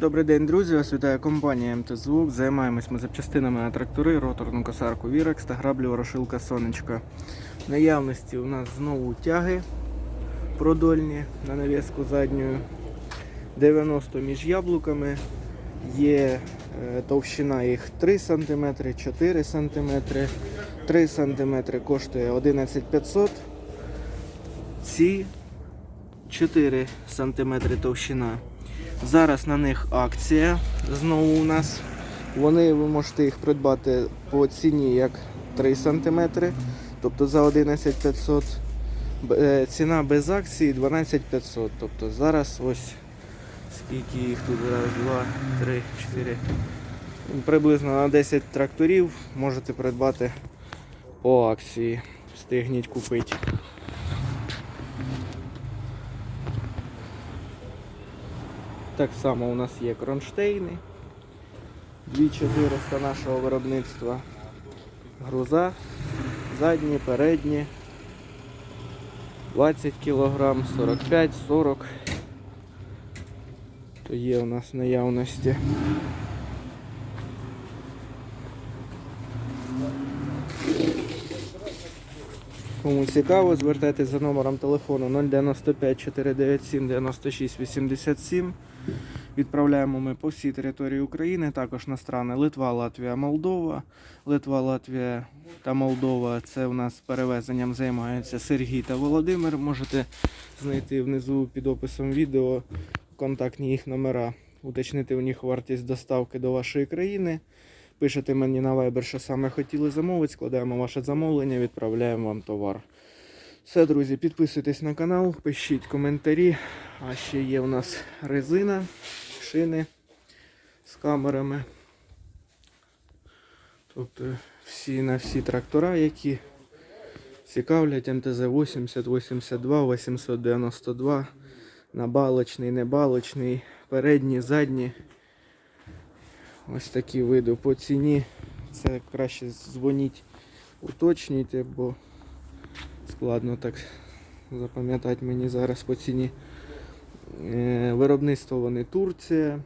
Добрий день, друзі! Вас вітає компанія МТЗУК. Займаємось ми запчастинами на трактори, роторну косарку Вірекс та граблю ворошилка Сонечка. В наявності у нас знову тяги продольні на навіску задньою. 90 між яблуками. Є е, товщина їх 3 см, 4 см. 3 см коштує 11500. Ці 4 см товщина. Зараз на них акція знову у нас. Вони ви можете їх придбати по ціні як 3 см, тобто за 11500. Е, Ціна без акції 12500. Тобто зараз ось скільки їх тут раз, два, три, чотири. Приблизно на 10 тракторів можете придбати по акції. Встигніть купити. Так само у нас є кронштейни. 2400 нашого виробництва. Груза. Задні, передні. 20 кг, 45, 40. То є у нас наявності. Кому цікаво, звертайтеся за номером телефону 095 497 96 87. Відправляємо ми по всій території України, також на страни Литва, Латвія, Молдова. Литва, Латвія та Молдова це у нас перевезенням займаються Сергій та Володимир. Можете знайти внизу під описом відео контактні їх номера, уточнити у них вартість доставки до вашої країни. Пишете мені на Viber, що саме хотіли замовити, складаємо ваше замовлення, відправляємо вам товар. Все, друзі, підписуйтесь на канал, пишіть коментарі. А ще є у нас резина, шини з камерами. Тобто всі на всі трактора, які цікавлять МТЗ 80, 82, 892, набалочний, небалочний, передні, задні. Ось такі види по ціні. Це краще дзвоніть, уточнюйте, бо складно так запам'ятати мені зараз по ціні. Е, Виробництво вони Турція.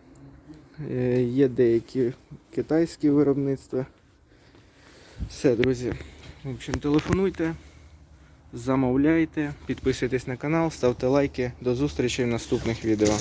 Е, Є деякі китайські виробництва. Все, друзі. В общем, телефонуйте, замовляйте, підписуйтесь на канал, ставте лайки. До зустрічі в наступних відео.